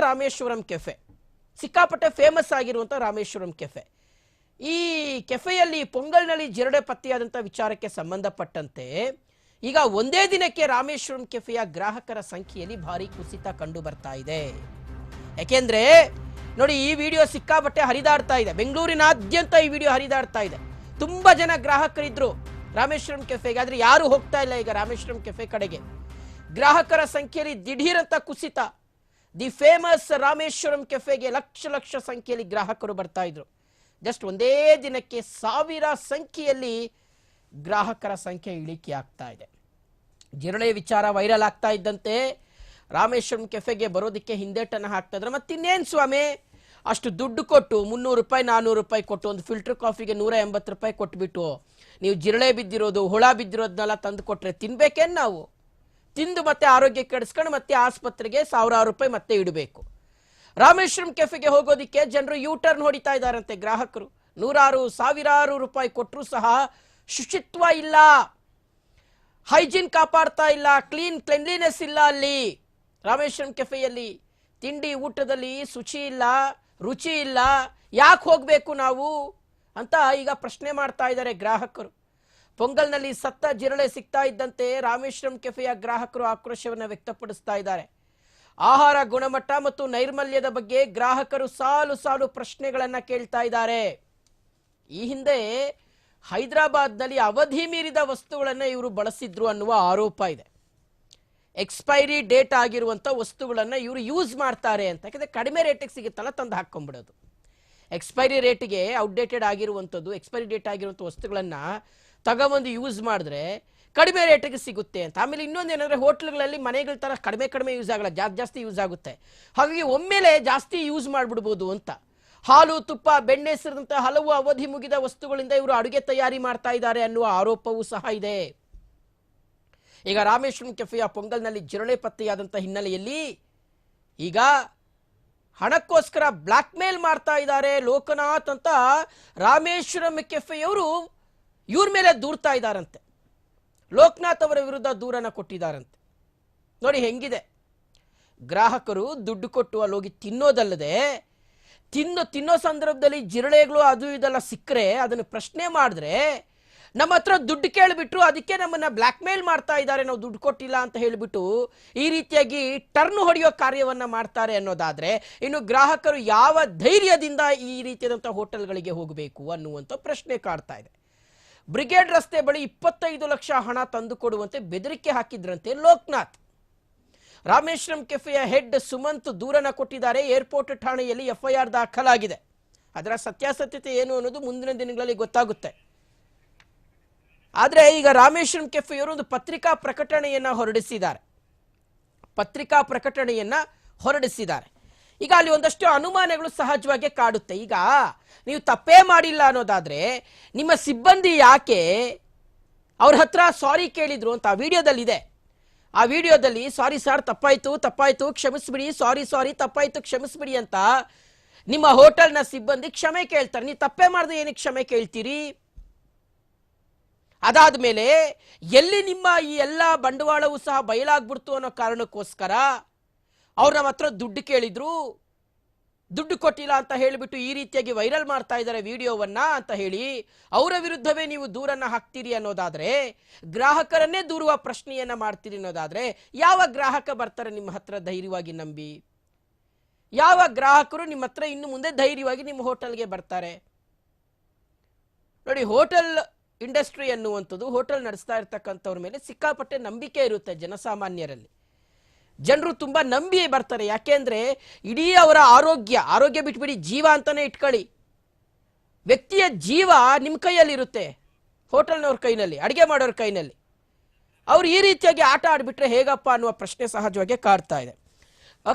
Rameswaram cafe. ಸಿಕ್ಕಾಪಟ್ಟೆ famous ಆಗಿರುವಂಥ Rameswaram cafe. ಈ ಕೆಫೆಯಲ್ಲಿ ಪೊಂಗಲ್ನಲ್ಲಿ ಜಿರಡೆ ಪತ್ತೆಯಾದಂಥ ವಿಚಾರಕ್ಕೆ ಸಂಬಂಧಪಟ್ಟಂತೆ ಈಗ ಒಂದೇ ದಿನಕ್ಕೆ ರಾಮೇಶ್ವರಂ ಕೆಫೆಯ ಗ್ರಾಹಕರ ಸಂಖ್ಯೆಯಲ್ಲಿ ಭಾರಿ ಕುಸಿತ ಕಂಡು ಬರ್ತಾ ಇದೆ. ಯಾಕೆಂದ್ರೆ ನೋಡಿ ಈ ವಿಡಿಯೋ ಸಿಕ್ಕಾಪಟ್ಟೆ ಹರಿದಾಡ್ತಾ ಇದೆ. ಬೆಂಗಳೂರಿನಾದ್ಯಂತ ಈ ವಿಡಿಯೋ ಹರಿದಾಡ್ತಾ ಇದೆ. ತುಂಬಾ ಜನ ಗ್ರಾಹಕರಿದ್ರು ರಾಮೇಶ್ವರಂ ಕೆಫೆಗೆ, ಆದ್ರೆ ಯಾರು ಹೋಗ್ತಾ ಇಲ್ಲ ಈಗ ರಾಮೇಶ್ವರಂ ಕೆಫೆ ಕಡೆಗೆ. ಗ್ರಾಹಕರ ಸಂಖ್ಯೆಯಲ್ಲಿ ದಿಢೀರಂತ ಕುಸಿತ. ದಿ ಫೇಮಸ್ ರಾಮೇಶ್ವರಂ ಕೆಫೆಗೆ ಲಕ್ಷ ಲಕ್ಷ ಸಂಖ್ಯೆಯಲ್ಲಿ ಗ್ರಾಹಕರು ಬರ್ತಾ ಇದ್ರು. ಜಸ್ಟ್ ಒಂದೇ ದಿನಕ್ಕೆ ಸಾವಿರ ಸಂಖ್ಯೆಯಲ್ಲಿ ಗ್ರಾಹಕರ ಸಂಖ್ಯೆ ಇಳಿಕೆ ಆಗ್ತಾ ಇದೆ. ಜಿರಳೆ ವಿಚಾರ ವೈರಲ್ ಆಗ್ತಾ ಇದ್ದಂತೆ ರಾಮೇಶ್ವರಂ ಕೆಫೆಗೆ ಬರೋದಕ್ಕೆ ಹಿಂದೇಟನ್ನು ಹಾಕ್ತಾ ಮತ್ತೆ ಮತ್ತಿನ್ನೇನು ಸ್ವಾಮಿ? ಅಷ್ಟು ದುಡ್ಡು ಕೊಟ್ಟು ಮುನ್ನೂರು ರೂಪಾಯಿ ನಾನ್ನೂರು ರೂಪಾಯಿ ಕೊಟ್ಟು ಒಂದು ಫಿಲ್ಟರ್ ಕಾಫಿಗೆ ನೂರ ಎಂಬತ್ತು ರೂಪಾಯಿ ಕೊಟ್ಬಿಟ್ಟು ನೀವು ಜಿರಳೆ ಬಿದ್ದಿರೋದು, ಹುಳ ಬಿದ್ದಿರೋದನ್ನೆಲ್ಲ ತಂದು ಕೊಟ್ಟರೆ ತಿನ್ಬೇಕೇನು ನಾವು? ತಿಂದು ಮತ್ತೆ ಆರೋಗ್ಯ ಕೆಡಿಸ್ಕೊಂಡು ಮತ್ತೆ ಆಸ್ಪತ್ರೆಗೆ ಸಾವಿರಾರು ರೂಪಾಯಿ ಮತ್ತೆ ಇಡಬೇಕು. ರಾಮೇಶ್ವರಂ ಕೆಫೆಗೆ ಹೋಗೋದಿಕ್ಕೆ ಜನರು ಯೂ ಟರ್ನ್ ಹೊಡಿತಾ ಇದ್ದಾರಂತೆ ಗ್ರಾಹಕರು. ನೂರಾರು, ಸಾವಿರಾರು ರೂಪಾಯಿ ಕೊಟ್ಟರು ಸಹ ಶುಚಿತ್ವ ಇಲ್ಲ. ಹೈಜೀನ್ ಕಾಪಾಡ್ತಾ ಇಲ್ಲ. ಕ್ಲೀನ್ ಕ್ಲೆನ್ಲಿನೆಸ್ ಇಲ್ಲ ಅಲ್ಲಿ. ರಾಮೇಶ್ವರಂ ಕೆಫೆಯಲ್ಲಿ ತಿಂಡಿ ಊಟದಲ್ಲಿ ಶುಚಿ ಇಲ್ಲ, ರುಚಿ ಇಲ್ಲ. ಯಾಕೆ ಹೋಗಬೇಕು ನಾವು ಅಂತ ಈಗ ಪ್ರಶ್ನೆ ಮಾಡ್ತಾ ಇದ್ದಾರೆ ಗ್ರಾಹಕರು. ಪೊಂಗಲ್ನಲ್ಲಿ ಸತ್ತ ಜಿರಳೆ ಸಿಗ್ತಾ ಇದ್ದಂತೆ ರಾಮೇಶ್ವರಂ ಕೆಫೆಯ ಗ್ರಾಹಕರು ಆಕ್ರೋಶವನ್ನು ವ್ಯಕ್ತಪಡಿಸ್ತಾ ಇದ್ದಾರೆ. ಆಹಾರ ಗುಣಮಟ್ಟ ಮತ್ತು ನೈರ್ಮಲ್ಯದ ಬಗ್ಗೆ ಗ್ರಾಹಕರು ಸಾಲು ಸಾಲು ಪ್ರಶ್ನೆಗಳನ್ನು ಕೇಳ್ತಾ ಇದ್ದಾರೆ. ಈ ಹಿಂದೆ ಹೈದರಾಬಾದ್ನಲ್ಲಿ ಅವಧಿ ಮೀರಿದ ವಸ್ತುಗಳನ್ನು ಇವರು ಬಳಸಿದ್ರು ಅನ್ನುವ ಆರೋಪ ಇದೆ. ಎಕ್ಸ್ಪೈರಿ ಡೇಟ್ ಆಗಿರುವಂಥ ವಸ್ತುಗಳನ್ನು ಇವರು ಯೂಸ್ ಮಾಡ್ತಾರೆ ಅಂತ, ಯಾಕಂದರೆ ಕಡಿಮೆ ರೇಟಿಗೆ ಸಿಗುತ್ತಲ್ಲ, ತಂದು ಹಾಕ್ಕೊಂಬಿಡೋದು. ಎಕ್ಸ್ಪೈರಿ ರೇಟಿಗೆ ಔಟ್ಡೇಟೆಡ್ ಆಗಿರುವಂಥದ್ದು, ಎಕ್ಸ್ಪೈರಿ ಡೇಟ್ ಆಗಿರುವಂಥ ವಸ್ತುಗಳನ್ನು ತಗೊಬಂದು ಯೂಸ್ ಮಾಡಿದ್ರೆ ಕಡಿಮೆ ರೇಟಿಗೆ ಸಿಗುತ್ತೆ ಅಂತ. ಆಮೇಲೆ ಇನ್ನೊಂದು ಏನಂದರೆ ಹೋಟ್ಲುಗಳಲ್ಲಿ ಮನೆಗಳ ಥರ ಕಡಿಮೆ ಕಡಿಮೆ ಯೂಸ್ ಆಗಲ್ಲ ಜಾಸ್ತಿ ಜಾಸ್ತಿ ಯೂಸ್ ಆಗುತ್ತೆ. ಹಾಗಾಗಿ ಒಮ್ಮೆಲೆ ಜಾಸ್ತಿ ಯೂಸ್ ಮಾಡಿಬಿಡ್ಬೋದು ಅಂತ. ಹಾಲು, ತುಪ್ಪ, ಬೆಣ್ಣೆ ಸೇರಿದಂಥ ಹಲವು ಅವಧಿ ಮುಗಿದ ವಸ್ತುಗಳಿಂದ ಇವರು ಅಡುಗೆ ತಯಾರಿ ಮಾಡ್ತಾ ಇದ್ದಾರೆ ಅನ್ನುವ ಆರೋಪವೂ ಸಹ ಇದೆ. ಈಗ ರಾಮೇಶ್ವರಂ ಕೆಫೆಯ ಪೊಂಗಲ್ನಲ್ಲಿ ಜಿರಳೆ ಪತ್ತೆಯಾದಂಥ ಹಿನ್ನೆಲೆಯಲ್ಲಿ ಈಗ ಹಣಕ್ಕೋಸ್ಕರ ಬ್ಲ್ಯಾಕ್ ಮೇಲ್ ಮಾಡ್ತಾ ಇದ್ದಾರೆ ಲೋಕನಾಥ್ ಅಂತ ರಾಮೇಶ್ವರಂ ಕೆಫೆಯವರು ಇವ್ರ ಮೇಲೆ ದೂರ್ತಾ ಇದ್ದಾರಂತೆ ಲೋಕನಾಥ್ ಅವರ ವಿರುದ್ಧ ದೂರನ ಕೊಟ್ಟಿದ್ದಾರಂತೆ ನೋಡಿ ಹೆಂಗಿದೆ. ಗ್ರಾಹಕರು ದುಡ್ಡು ಕೊಟ್ಟು ಹೋಗಿ ತಿನ್ನೋದಲ್ಲದೆ, ತಿನ್ನು, ತಿನ್ನೋ ಸಂದರ್ಭದಲ್ಲಿ ಜಿರಳೆಗಳು ಅದು ಇದೆಲ್ಲ ಸಿಕ್ಕರೆ ಅದನ್ನು ಪ್ರಶ್ನೆ ಮಾಡಿದ್ರೆ, ನಮ್ಮ ಹತ್ರ ದುಡ್ಡು ಕೇಳಿಬಿಟ್ರು, ಅದಕ್ಕೆ ನಮ್ಮನ್ನು ಬ್ಲ್ಯಾಕ್ ಮೇಲ್ ಮಾಡ್ತಾ ಇದ್ದಾರೆ, ನಾವು ದುಡ್ಡು ಕೊಟ್ಟಿಲ್ಲ ಅಂತ ಹೇಳಿಬಿಟ್ಟು ಈ ರೀತಿಯಾಗಿ ಟರ್ನ್ ಹೊಡೆಯೋ ಕಾರ್ಯವನ್ನು ಮಾಡ್ತಾರೆ ಅನ್ನೋದಾದರೆ, ಇನ್ನು ಗ್ರಾಹಕರು ಯಾವ ಧೈರ್ಯದಿಂದ ಈ ರೀತಿಯಾದಂಥ ಹೋಟೆಲ್ಗಳಿಗೆ ಹೋಗಬೇಕು ಅನ್ನುವಂಥ ಪ್ರಶ್ನೆ ಕಾಡ್ತಾ ಇದೆ. ಬ್ರಿಗೇಡ್ ರಸ್ತೆ ಬಳಿ ಇಪ್ಪತ್ತೈದು ಲಕ್ಷ ಹಣ ತಂದು ಕೊಡುವಂತೆ ಬೆದರಿಕೆ ಹಾಕಿದ್ರಂತೆ ಲೋಕನಾಥ್. ರಾಮೇಶ್ವರಂ ಕೆಫೆಯ ಹೆಡ್ ಸುಮಂತ್ ದೂರನ ಕೊಟ್ಟಿದ್ದಾರೆ. ಏರ್ಪೋರ್ಟ್ ಠಾಣೆಯಲ್ಲಿ ಎಫ್ಐಆರ್ ದಾಖಲಾಗಿದೆ. ಅದರ ಸತ್ಯಾಸತ್ಯತೆ ಏನು ಅನ್ನೋದು ಮುಂದಿನ ದಿನಗಳಲ್ಲಿ ಗೊತ್ತಾಗುತ್ತೆ. ಆದರೆ ಈಗ ರಾಮೇಶ್ವರಂ ಕೆಫೆಯವರು ಒಂದು ಪತ್ರಿಕಾ ಪ್ರಕಟಣೆಯನ್ನ ಹೊರಡಿಸಿದ್ದಾರೆ. ಪತ್ರಿಕಾ ಪ್ರಕಟಣೆಯನ್ನ ಹೊರಡಿಸಿದ್ದಾರೆ. ಈಗ ಅಲ್ಲಿ ಒಂದಷ್ಟು ಅನುಮಾನಗಳು ಸಹಜವಾಗಿ ಕಾಡುತ್ತೆ. ಈಗ ನೀವು ತಪ್ಪೇ ಮಾಡಿಲ್ಲ ಅನ್ನೋದಾದ್ರೆ ನಿಮ್ಮ ಸಿಬ್ಬಂದಿ ಯಾಕೆ ಅವ್ರ ಹತ್ರ ಸಾರಿ ಕೇಳಿದ್ರು ಅಂತ ಆ ವಿಡಿಯೋದಲ್ಲಿ ಇದೆ ಆ ವಿಡಿಯೋದಲ್ಲಿ ಸಾರಿ ಸರ್ ತಪ್ಪಾಯ್ತು ತಪ್ಪಾಯ್ತು, ಕ್ಷಮಿಸ್ಬಿಡಿ ಸಾರಿ ಸಾರಿ ತಪ್ಪಾಯ್ತು, ಕ್ಷಮಿಸ್ಬಿಡಿ ಅಂತ ನಿಮ್ಮ ಹೋಟೆಲ್ನ ಸಿಬ್ಬಂದಿ ಕ್ಷಮೆ ಕೇಳ್ತಾರೆ. ನೀವು ತಪ್ಪೇ ಮಾಡಿದ್ರೆ ಏನಕ್ಕೆ ಕ್ಷಮೆ ಕೇಳ್ತೀರಿ? ಅದಾದ ಮೇಲೆ ಎಲ್ಲಿ ನಿಮ್ಮ ಈ ಎಲ್ಲ ಬಂಡವಾಳವೂ ಸಹ ಬಯಲಾಗ್ಬಿಡ್ತು ಅನ್ನೋ ಕಾರಣಕ್ಕೋಸ್ಕರ ಅವ್ರು ನಮ್ಮ ಹತ್ರ ದುಡ್ಡು ಕೇಳಿದ್ರು, ದುಡ್ಡು ಕೊಟ್ಟಿಲ್ಲ ಅಂತ ಹೇಳಿಬಿಟ್ಟು ಈ ರೀತಿಯಾಗಿ ವೈರಲ್ ಮಾಡ್ತಾ ಇದ್ದಾರೆ ವಿಡಿಯೋವನ್ನ ಅಂತ ಹೇಳಿ ಅವರ ವಿರುದ್ಧವೇ ನೀವು ದೂರನ್ನ ಹಾಕ್ತೀರಿ ಅನ್ನೋದಾದ್ರೆ, ಗ್ರಾಹಕರನ್ನೇ ದೂರುವ ಪ್ರಶ್ನೆಯನ್ನ ಮಾಡ್ತೀರಿ ಅನ್ನೋದಾದ್ರೆ, ಯಾವ ಗ್ರಾಹಕ ಬರ್ತಾರೆ ನಿಮ್ಮ ಹತ್ರ ಧೈರ್ಯವಾಗಿ ನಂಬಿ? ಯಾವ ಗ್ರಾಹಕರು ನಿಮ್ಮ ಹತ್ರ ಇನ್ನು ಮುಂದೆ ಧೈರ್ಯವಾಗಿ ನಿಮ್ಮ ಹೋಟೆಲ್ಗೆ ಬರ್ತಾರೆ? ನೋಡಿ, ಹೋಟೆಲ್ ಇಂಡಸ್ಟ್ರಿ ಅನ್ನುವಂಥದ್ದು, ಹೋಟೆಲ್ ನಡೆಸ್ತಾ ಇರ್ತಕ್ಕಂಥವ್ರ ಮೇಲೆ ಸಿಕ್ಕಾಪಟ್ಟೆ ನಂಬಿಕೆ ಇರುತ್ತೆ ಜನಸಾಮಾನ್ಯರಲ್ಲಿ. ಜನರು ತುಂಬಾ ನಂಬಿ ಬರ್ತಾರೆ. ಯಾಕೆಂದ್ರೆ ಇಡೀ ಅವರ ಆರೋಗ್ಯ ಆರೋಗ್ಯ ಬಿಟ್ಬಿಡಿ, ಜೀವ ಅಂತಾನೆ ಇಟ್ಕೊಳ್ಳಿ. ವ್ಯಕ್ತಿಯ ಜೀವ ನಿಮ್ಮ ಕೈಯಲ್ಲಿರುತ್ತೆ, ಹೋಟೆಲ್ನವ್ರ ಕೈನಲ್ಲಿ, ಅಡುಗೆ ಮಾಡೋರ ಕೈನಲ್ಲಿ. ಅವ್ರು ಈ ರೀತಿಯಾಗಿ ಆಟ ಆಡಿಬಿಟ್ರೆ ಹೇಗಪ್ಪ ಅನ್ನುವ ಪ್ರಶ್ನೆ ಸಹಜವಾಗಿ ಕಾಡ್ತಾ ಇದೆ.